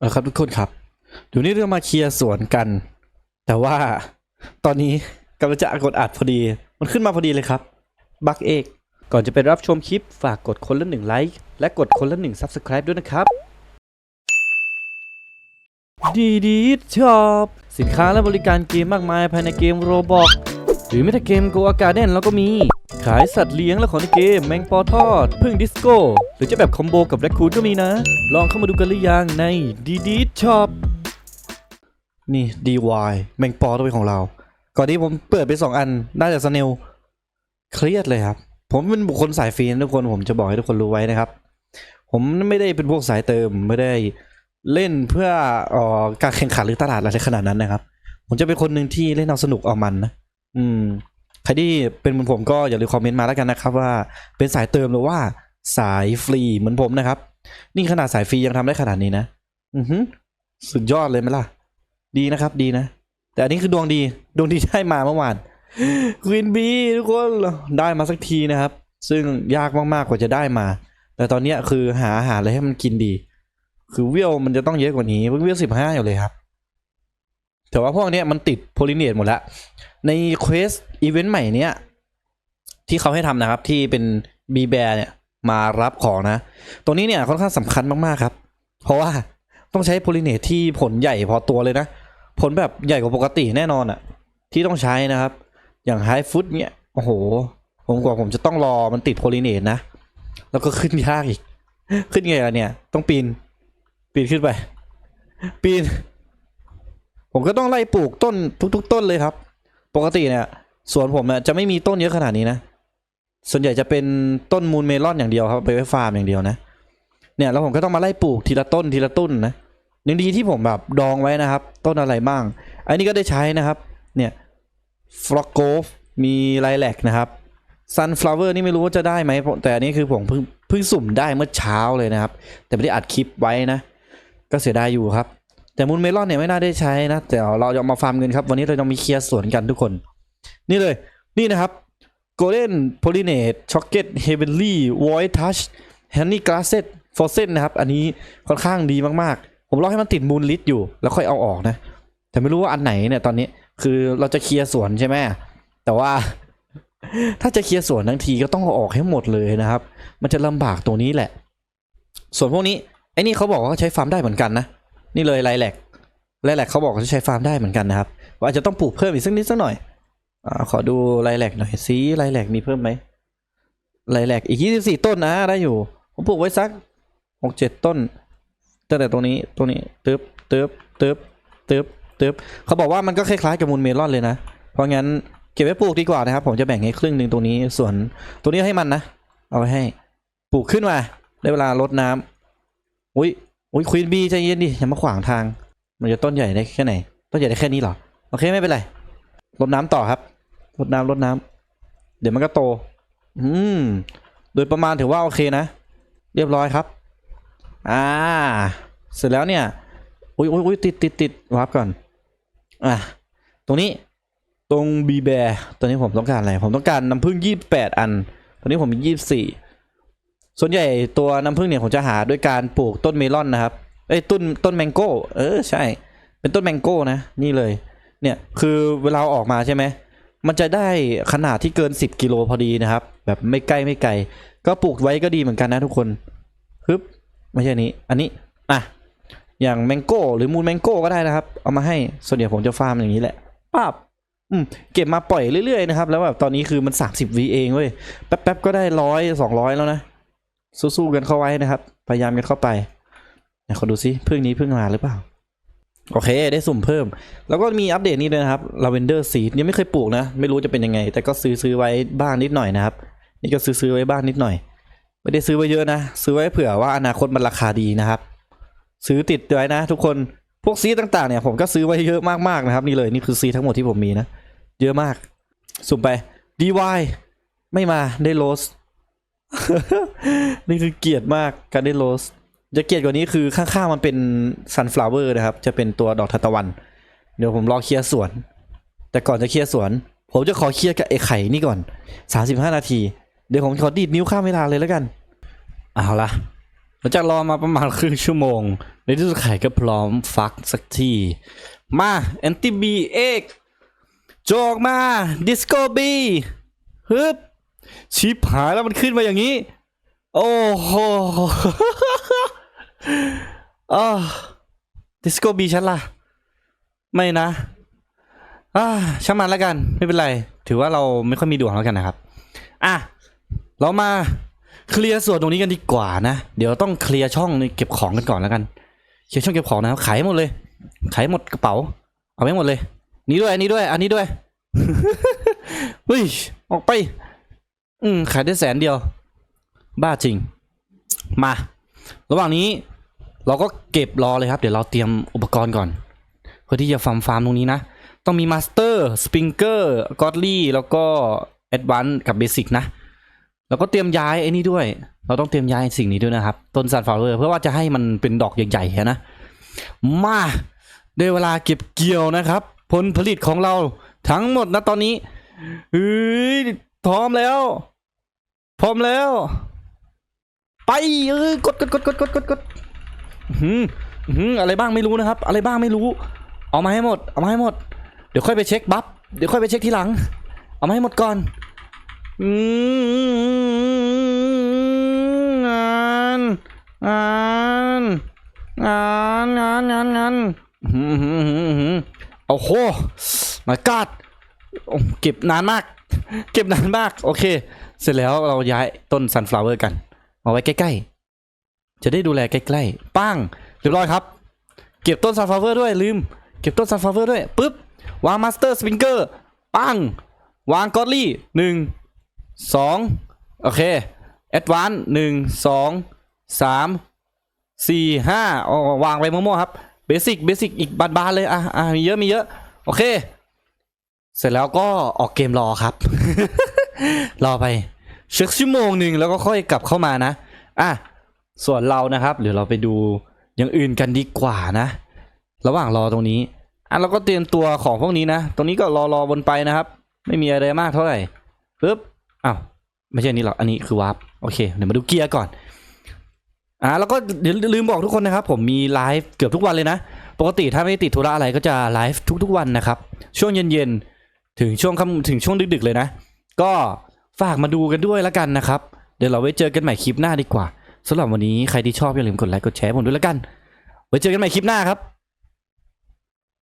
เออครับทุกคนครับเดี๋ยวนี้เรามาเคลียร์สวนกัน แต่ว่าตอนนี้กำลังจะกดอัดพอดี มันขึ้นมาพอดีเลยครับ บักเอกก่อนจะไปรับชมคลิปฝากกดคนละหนึ่งไลค์และกดคนละหนึ่ง Subscribe ด้วยนะครับ ดีดีชอบ สินค้าและบริการเกมมากมายภายในเกมโรบอก หรือไม่แต่เกมโกอากาเดนเราก็มี ขายสัตว์เลี้ยงและของในเกมแมงปอทอด พึ่งดิสโก้ หรือจะแบบคอมโบกับแรคคูนก็มีนะ ลองเข้ามาดูกันหรือยังในดีดีช็อปนี่ DY แมงปอต้องเป็นของเรา ก่อนนี้ผมเปิดไปสองอันน่าจะสเนลเครียดเลยครับ ผมเป็นบุคคลสายฟรีนทุกคนผมจะบอกให้ทุกคนรู้ไว้นะครับ ผมไม่ได้เป็นพวกสายเติมไม่ได้เล่นเพื่อเอ่อการแข่งขันหรือตลาดอะไรขนาดนั้นนะครับ ผมจะเป็นคนหนึ่งที่เล่นเอาสนุกเอามันนะ อืมใครที่เป็นเหมือนผมก็อย่าลืมคอมเมนต์มาแล้วกันนะครับ ว่าเป็นสายเติมหรือว่าสายฟรีเหมือนผมนะครับ นี่ขนาดสายฟรียังทำได้ขนาดนี้นะ อือหือสุดยอดเลยไหมล่ะ ดีนะครับดีนะ แต่อันนี้คือดวงดี ดวงดีได้มาเมื่อวานควีนบีทุกคนได้มาสักทีนะครับ ซึ่งยากมากๆกว่าจะได้มา แต่ตอนนี้คือหาอาหารอะไรให้มันกินดี คือเวลมันจะต้องเยอะกว่านี้เพิ่งเวลสิบห้าอยู่เลยครับ แต่ว่าพวกนี้มันติดโพลิเนตหมดแล้ว ในเควสอีเวนต์ใหม่เนี้ยที่เขาให้ทำนะครับ ที่เป็นบีแบร์เนี่ยมารับของนะ ตรงนี้เนี่ยค่อนข้างสำคัญมากๆครับ เพราะว่าต้องใช้โพลิเนตที่ผลใหญ่พอตัวเลยนะ ผลแบบใหญ่กว่าปกติแน่นอนอะที่ต้องใช้นะครับ อย่างไฮฟุตเนี่ยโอ้โห ผมกว่าผมจะต้องรอมันติดโพลิเนตนะ แล้วก็ขึ้นยากอีก ขึ้นไงล่ะเนี่ย ต้องปีน ปีนขึ้นไป ปีน ผมก็ต้องไล่ปลูกต้นทุก ๆ ต้นเลยครับ ปกติเนี่ยสวนผมเนี่ยจะไม่มีต้นเยอะขนาดนี้นะ ส่วนใหญ่จะเป็นต้นมูลเมลอนอย่างเดียวครับไปไว้ฟาร์มอย่างเดียวนะ เนี่ยแล้วผมก็ต้องมาไล่ปลูกทีละต้นทีละต้นนะยังดีที่ผมแบบดองไว้นะครับ ต้นอะไรบ้าง อันนี้ก็ได้ใช้นะครับ เนี่ยฟลอกโกฟมีไลแลกนะครับซันฟลาวเวอร์นี่ไม่รู้ว่าจะได้ไหมแต่อันนี้คือผมเพิ่งเพิ่งสุ่มได้เมื่อเช้าเลยนะครับ แต่ไม่ได้อัดคลิปไว้นะ ก็เสียดายอยู่ครับ แต่มูลเมลอนเนี่ยไม่น่าได้ใช้นะ แต่เราจะมาฟาร์มเงินครับ วันนี้เราจะมีเคลียร์สวนกันทุกคน นี่เลย นี่นะครับ Golden Pollinate Chocolate Heavenly Void Touch Honey Glasses Frozen นะครับ อันนี้ค่อนข้างดีมากๆ ผมรอให้มันติดมูลลิตอยู่ แล้วค่อยเอาออกนะ แต่ไม่รู้ว่าอันไหนเนี่ยตอนนี้คือเราจะเคลียร์สวนใช่ไหมแต่ว่า ถ้าจะเคลียร์สวนทั้งทีก็ต้องเอาออกให้หมดเลยนะครับ มันจะลำบากตรงนี้แหละ ส่วนพวกนี้ไอ้นี่เขาบอกว่าใช้ฟาร์มได้เหมือนกันนะ นี่เลยไลแลกไลแลกเขาบอกว่าใช้ฟาร์มได้เหมือนกันนะครับว่าอาจจะต้องปลูกเพิ่มอีกสักนิดสักหน่อยอขอดูไลแลกหน่อยซิไลแลกมีเพิ่มไหมไลแลกอีกยี่สิบสี่ต้นนะได้อยู่ ผมปลูกไว้สักหกเจ็ดต้นตั้งแต่ตรงนี้ตรงนี้ตึ๊บตึ๊บตึ๊บตึ๊บตึ๊บเขาบอกว่ามันก็คล้ายๆกับมูลเมลอนเลยนะ เพราะงั้นเก็บไว้ปลูกดีกว่านะครับ ผมจะแบ่งให้ครึ่งหนึ่งตรงนี้ส่วนตรงนี้ให้มันนะ เอาไว้ให้ปลูกขึ้นมาได้เวลารดน้ำอุ้ย อุ้ยควีนบีใจเย็นดิอย่ามาขวางทาง มันจะต้นใหญ่ได้แค่ไหน ต้นใหญ่ได้แค่นี้เหรอ โอเคไม่เป็นไรรดน้ำต่อครับรดน้ำรดน้ำเดี๋ยวมันก็โต อืม โดยประมาณถือว่าโอเคนะ เรียบร้อยครับ อ่า เสร็จแล้วเนี่ย อุ้ยอุ้ยอุ้ยติดติดติดวับก่อน อะ ตรงนี้ตรงบีแบร์ตัวนี้ผมต้องการอะไร ผมต้องการน้ำผึ้งยี่บแปดอัน ตอนนี้ผมมียี่สี่ส่ วนใหญ่ตัวน้ำผึ้งเนี่ยผมจะหาด้วยการปลูกต้นเมลอนนะครับเอ้ยต้นต้นแมงโก้ เออใช่ เป็นต้นแมงโก้นะนี่เลย เนี่ยคือเวลาเอาออกมาใช่ไหมมันจะได้ขนาดที่เกิน 10กิโลพอดีนะครับ แบบไม่ใกล้ไม่ไกล ก็ปลูกไว้ก็ดีเหมือนกันนะทุกคนฮึบไม่ใช่นี้ อันนี้อะอย่างแมงโก้หรือมูลแมงโก้ก็ได้นะครับ เอามาให้ส่วนใหญ่ผมจะฟาร์มอย่างนี้แหละป้าบอืมเก็บมาปล่อยเรื่อยๆนะครับ แล้วแบบตอนนี้คือมัน 30วิเองเว้ยแป๊บๆก็ได้ร้อยสองร้อยแล้วนะ สู้ๆกันเข้าไว้นะครับ พยายามกันเข้าไปไหนขอดูซิพึ่งนี้พึ่งมาหรือเปล่า โอเค ได้สุ่มเพิ่ม แล้วก็มีอัปเดตนี้ด้วยนะครับ Lavender Seed ยังไม่เคยปลูกนะ ไม่รู้จะเป็นยังไง แต่ก็ซื้อซื้อไว้บ้างนิดหน่อยนะครับ นี่ก็ซื้อซื้อไว้บ้างนิดหน่อย ไม่ได้ซื้อไว้เยอะนะ ซื้อไว้เผื่อว่าอนาคตมันราคาดีนะครับ ซื้อติดไว้นะ ทุกคนพวกซีดต่างๆเนี่ยผมก็ซื้อไว้เยอะมากๆนะครับ นี่เลยนี่คือซีดทั้งหมดที่ผมมีนะ เยอะมาก สุ่มไป DY ไม่มาได้โรส นี่คือเกลียดมากการได้โรสจะเกลียดกว่านี้คือข้างๆมันเป็น sunflower นะครับ จะเป็นตัวดอกทานตะวัน เดี๋ยวผมรอเคลียร์สวน แต่ก่อนจะเคลียร์สวน ผมจะขอเคลียร์กับไอ้ไข่นี่ก่อน 35 นาที เดี๋ยวผมขอดีดนิ้วข้ามเวลาเลยแล้วกันเอาละหลังจากรอมาประมาณครึ่งชั่วโมง ในที่สุดไข่ก็พร้อมฟักสักทีมาแอนตี้บีเอกโจกมาดิสโกบีฮึบ ชิปหายแล้วมันขึ้นมาอย่างนี้ โอ้โหอ่าดิสโก้บีฉันล่ะ ไม่นะอ่าช่างมันแล้วกัน ไม่เป็นไร ถือว่าเราไม่ค่อยมีดวงแล้วกันนะครับ อะ เรามาเคลียร์ส่วนตรงนี้กันดีกว่านะ เดี๋ยวต้องเคลียร์ช่องเก็บของกันก่อนแล้วกันเคลียร์ช่องเก็บของนะครับ ขายหมดเลย ขายหมดกระเป๋า เอาไปให้หมดเลย นี้ด้วย อันนี้ด้วย อันนี้ด้วยเฮ้ย ออกไป อืม ขายได้แสนเดียว บ้าจริง มา ระหว่างนี้ เราก็เก็บรอเลยครับ เดี๋ยวเราเตรียมอุปกรณ์ก่อน เพื่อที่จะฟาร์มฟาร์มตรงนี้นะ ต้องมีมาสเตอร์สปริงเกอร์กอดลี่แล้วก็แอดวานกับเบสิกนะ แล้วก็เตรียมย้ายไอ้นี่ด้วย เราต้องเตรียมย้ายสิ่งนี้ด้วยนะครับ ต้นซันฟลาวเวอร์เพื่อว่าจะให้มันเป็นดอกใหญ่ๆนะ มาได้เวลาเก็บเกี่ยวนะครับ ผลผลิตของเราทั้งหมดนะตอนนี้เฮ้ยพร้อมแล้ว พร้อมแล้ว ไปเอ้ยกดกดกดกดกดกดกดหืออื้อหืออะไรบ้างไม่รู้นะครับ อะไรบ้างไม่รู้ เอามาให้หมด เอามาให้หมด เดี๋ยวค่อยไปเช็คบัฟเดี๋ยวค่อยไปเช็คทีหลัง เอามาให้หมดก่อนอืมงานงานงานงานงานงานหืมหืมหืมหืมเอาโหมากาด เก็บนานมาก เก็บนานมาก โอเค เสร็จแล้วเราย้ายต้น sunflower กันมาไว้ใกล้ๆ จะได้ดูแลใกล้ๆป้างเรียบร้อยครับ เก็บต้น sunflower ด้วยลืม เก็บต้น sunflower ด้วยปุ๊บวาง master sprinkler ปังวาง godly หนึ่งสองโอเค advance หนึ่งสองสามสี่ห้าวางไปมั่วๆครับ basic basic อีกบานๆเลยอะอะมีเยอะมีเยอะ โอเค เสร็จแล้วก็ออกเกมรอครับ รอไปเช็คชั่วโมงหนึ่งแล้วก็ค่อยกลับเข้ามานะ อะ ส่วนเรานะครับเดี๋ยวเราไปดูอย่างอื่นกันดีกว่านะ ระหว่างรอตรงนี้อะเราก็เตรียมตัวของพวกนี้นะ ตรงนี้ก็รอรอบนไปนะครับ ไม่มีอะไรมากเท่าไหร่ปึ๊บอ้าวไม่ใช่อันนี้หรอกอันนี้คือวาร์ปโอเคเดี๋ยวมาดูเกียร์ก่อนอ่าแล้วก็เดี๋ยวลืมบอกทุกคนนะครับ ผมมีไลฟ์เกือบทุกวันเลยนะ ปกติถ้าไม่ติดธุระอะไรก็จะไลฟ์ทุกๆวันนะครับ ช่วงเย็นๆ ถึงช่วงค่ำถึงช่วงดึกๆเลยนะ ก็ฝากมาดูกันด้วยแล้วกันนะครับ เดี๋ยวเราไว้เจอกันใหม่คลิปหน้าดีกว่าสำหรับวันนี้ใครที่ชอบอย่าลืมกดไลค์กดแชร์ผมด้วยแล้วกัน ไว้เจอกันใหม่คลิปหน้าครับ